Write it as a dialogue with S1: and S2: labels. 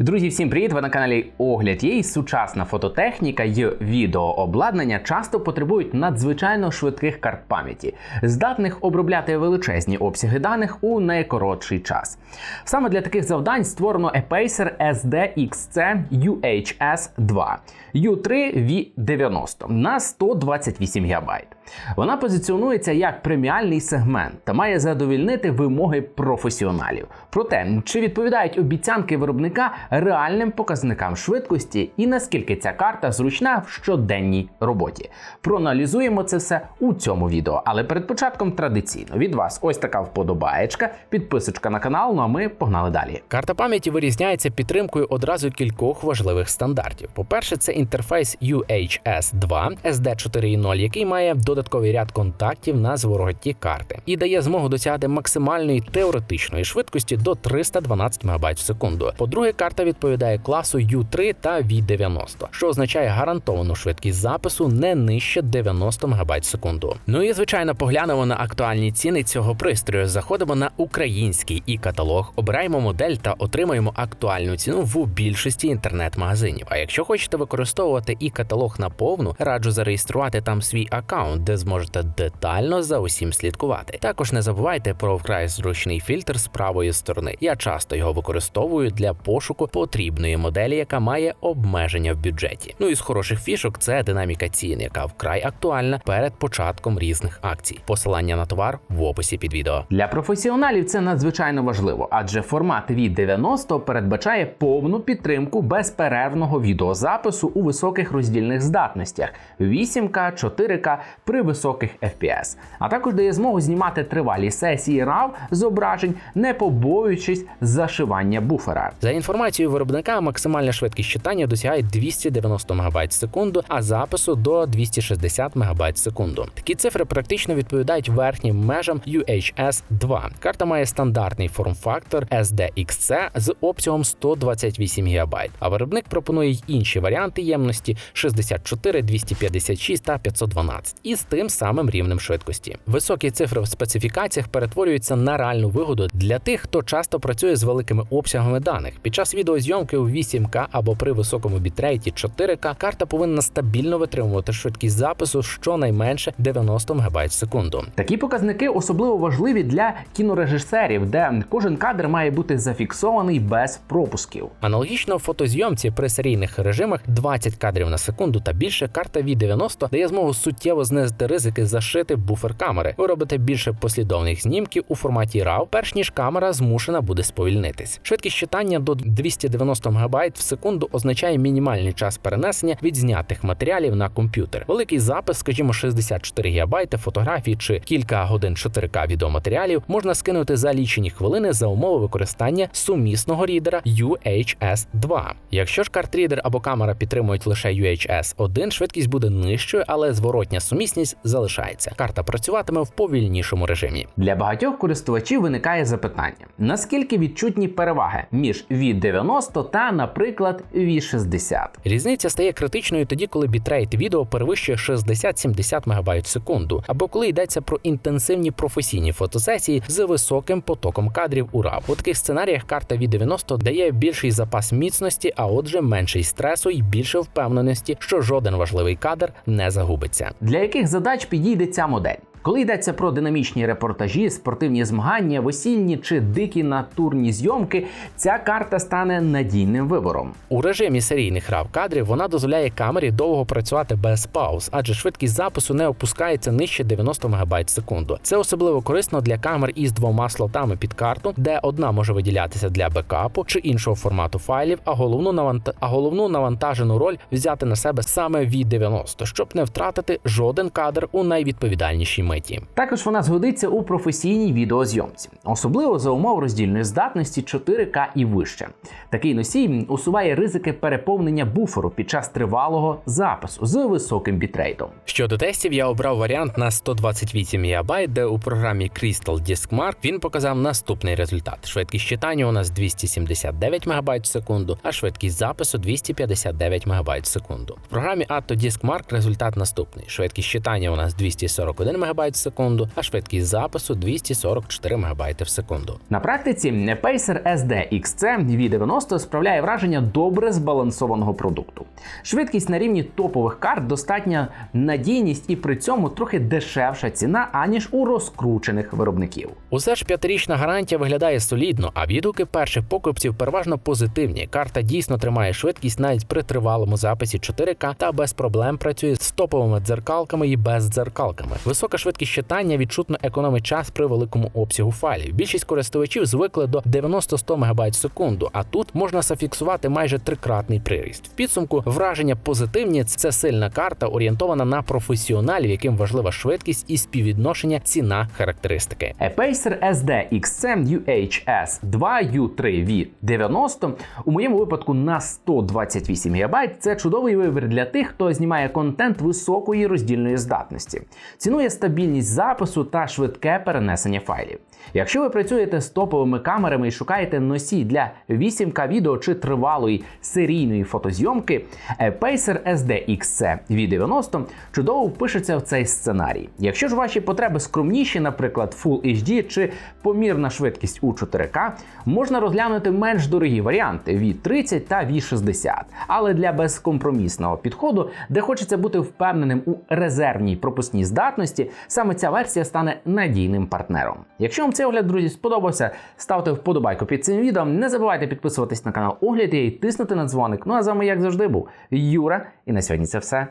S1: Друзі, всім привіт! Ви на каналі Огляд є. Сучасна фототехніка і відеообладнання часто потребують надзвичайно швидких карт пам'яті, здатних обробляти величезні обсяги даних у найкоротший час. Саме для таких завдань створено Apacer SDXC UHS-2 U3V90 на 128 ГБ. Вона позиціонується як преміальний сегмент та має задовільнити вимоги професіоналів. Проте, чи відповідають обіцянки виробника реальним показникам швидкості і наскільки ця карта зручна в щоденній роботі? Проаналізуємо це все у цьому відео. Але перед початком традиційно від вас ось така вподобаєчка, підписочка на канал. Ну а ми погнали далі.
S2: Карта пам'яті вирізняється підтримкою одразу кількох важливих стандартів. По-перше, це інтерфейс UHS-2 SD4.0, який має додатковий ряд контактів на звороті карти і дає змогу досягати максимальної теоретичної швидкості до 312 МБ в секунду. По-друге, карта відповідає класу U3 та V90, що означає гарантовану швидкість запису не нижче 90 МБ в секунду. Ну і звичайно, поглянемо на актуальні ціни цього пристрою. Заходимо на український і каталог, обираємо модель та отримаємо актуальну ціну в більшості інтернет-магазинів. А якщо хочете використовувати і каталог на повну, раджу зареєструвати там свій аккаунт, де зможете детально за усім слідкувати. Також не забувайте про вкрай зручний фільтр з правої сторони. Я часто його використовую для пошуку потрібної моделі, яка має обмеження в бюджеті. Ну і з хороших фішок це динаміка цін, яка вкрай актуальна перед початком різних акцій. Посилання на товар в описі під відео.
S1: Для професіоналів це надзвичайно важливо, адже формат V90 передбачає повну підтримку безперервного відеозапису у високих роздільних здатностях 8К, 4К при високих FPS, а також дає змогу знімати тривалі сесії RAW зображень, не побоюючись зашивання буфера.
S2: За інформацією виробника, максимальна швидкість читання досягає 290 МБ в секунду, а запису до 260 МБ в секунду. Такі цифри практично відповідають верхнім межам UHS 2. Карта має стандартний форм-фактор SDXC з обсягом 128 ГБ, а виробник пропонує й інші варіанти ємності 64, 256 та 512 із тим самим рівнем швидкості. Високі цифри в специфікаціях перетворюються на реальну вигоду для тих, хто часто працює з великими обсягами даних. Під час відеозйомки у 8К або при високому бітрейті 4К карта повинна стабільно витримувати швидкість запису щонайменше 90 МБ в секунду.
S1: Такі показники особливо важливі для кінорежисерів, де кожен кадр має бути зафіксований без пропусків.
S2: Аналогічно в фотозйомці при серійних режимах 20 кадрів на секунду та більше карта V90 дає змогу суттєво знизити ризики зашити буфер камери. Ви робите більше послідовних знімків у форматі RAW, перш ніж камера змушена буде сповільнитись. Швидкість читання до 290 МБ в секунду означає мінімальний час перенесення від знятих матеріалів на комп'ютер. Великий запис, скажімо, 64 ГБ фотографій чи кілька годин 4К відеоматеріалів можна скинути за лічені хвилини за умови використання сумісного рідера UHS-2. Якщо ж картрідер або камера підтримують лише UHS-1, швидкість буде нижчою, але зворотня сумісність залишається. Карта працюватиме в повільнішому режимі.
S1: Для багатьох користувачів виникає запитання: наскільки відчутні переваги між V90 та, наприклад, V60?
S2: Різниця стає критичною тоді, коли бітрейт відео перевищує 60-70 МБ в секунду, або коли йдеться про інтенсивні професійні фотосесії з високим потоком кадрів у RAW. У таких сценаріях карта V90 дає більший запас міцності, а отже, менший стресу і більше впевненості, що жоден важливий кадр не загубиться.
S1: Для яких задач підійде ця модель? Коли йдеться про динамічні репортажі, спортивні змагання, весільні чи дикі натурні зйомки, ця карта стане надійним вибором.
S2: У режимі серійних RAW кадрів вона дозволяє камері довго працювати без пауз, адже швидкість запису не опускається нижче 90 МБ в секунду. Це особливо корисно для камер із двома слотами під карту, де одна може виділятися для бекапу чи іншого формату файлів, а головну навант... а головну навантажену роль взяти на себе саме V90, щоб не втратити жоден кадр у найвідповідальнішій миті.
S1: Також вона згодиться у професійній відеозйомці, особливо за умов роздільної здатності 4К і вище. Такий носій усуває ризики переповнення буферу під час тривалого запису з високим бітрейтом.
S2: Щодо тестів, я обрав варіант на 128 МБ, де у програмі Crystal Disk Mark він показав наступний результат: швидкість читання у нас 279 МБ в секунду, а швидкість запису 259 МБ в секунду. В програмі Atto Disk Mark результат наступний: швидкість читання у нас 241 МБ МБ в секунду, а швидкість запису 244 МБ в секунду.
S1: На практиці Pacer SD XC V90 справляє враження добре збалансованого продукту. Швидкість на рівні топових карт достатня надійність і при цьому трохи дешевша ціна, аніж у розкручених виробників.
S2: Усе ж п'ятирічна гарантія виглядає солідно, а відгуки перших покупців переважно позитивні. Карта дійсно тримає швидкість навіть при тривалому записі 4К та без проблем працює з топовими дзеркалками і без дзеркалками. Висока швидкість читання відчутно економить час при великому обсягу файлів. Більшість користувачів звикли до 90-100 МБ в секунду, а тут можна зафіксувати майже трикратний приріст. В підсумку враження позитивні. Це сильна карта, орієнтована на професіоналів, яким важлива швидкість і співвідношення ціна характеристики.
S1: Pacer SD XM UHS 2 U3 V90 у моєму випадку на 128 ГБ це чудовий вибір для тих, хто знімає контент високої роздільної здатності, цінує стабільність запису та швидке перенесення файлів. Якщо ви працюєте з топовими камерами і шукаєте носій для 8К відео чи тривалої серійної фотозйомки, Pacer SD XC V90 чудово впишеться в цей сценарій. Якщо ж ваші потреби скромніші, наприклад, Full HD чи помірна швидкість у 4К, можна розглянути менш дорогі варіанти V30 та V60. Але для безкомпромісного підходу, де хочеться бути впевненим у резервній пропускній здатності, саме ця версія стане надійним партнером. Якщо вам цей огляд, друзі, сподобався, ставте вподобайку під цим відео. Не забувайте підписуватись на канал Огляд і тиснути на дзвоник. Ну а з вами, як завжди, був Юра. І на сьогодні це все.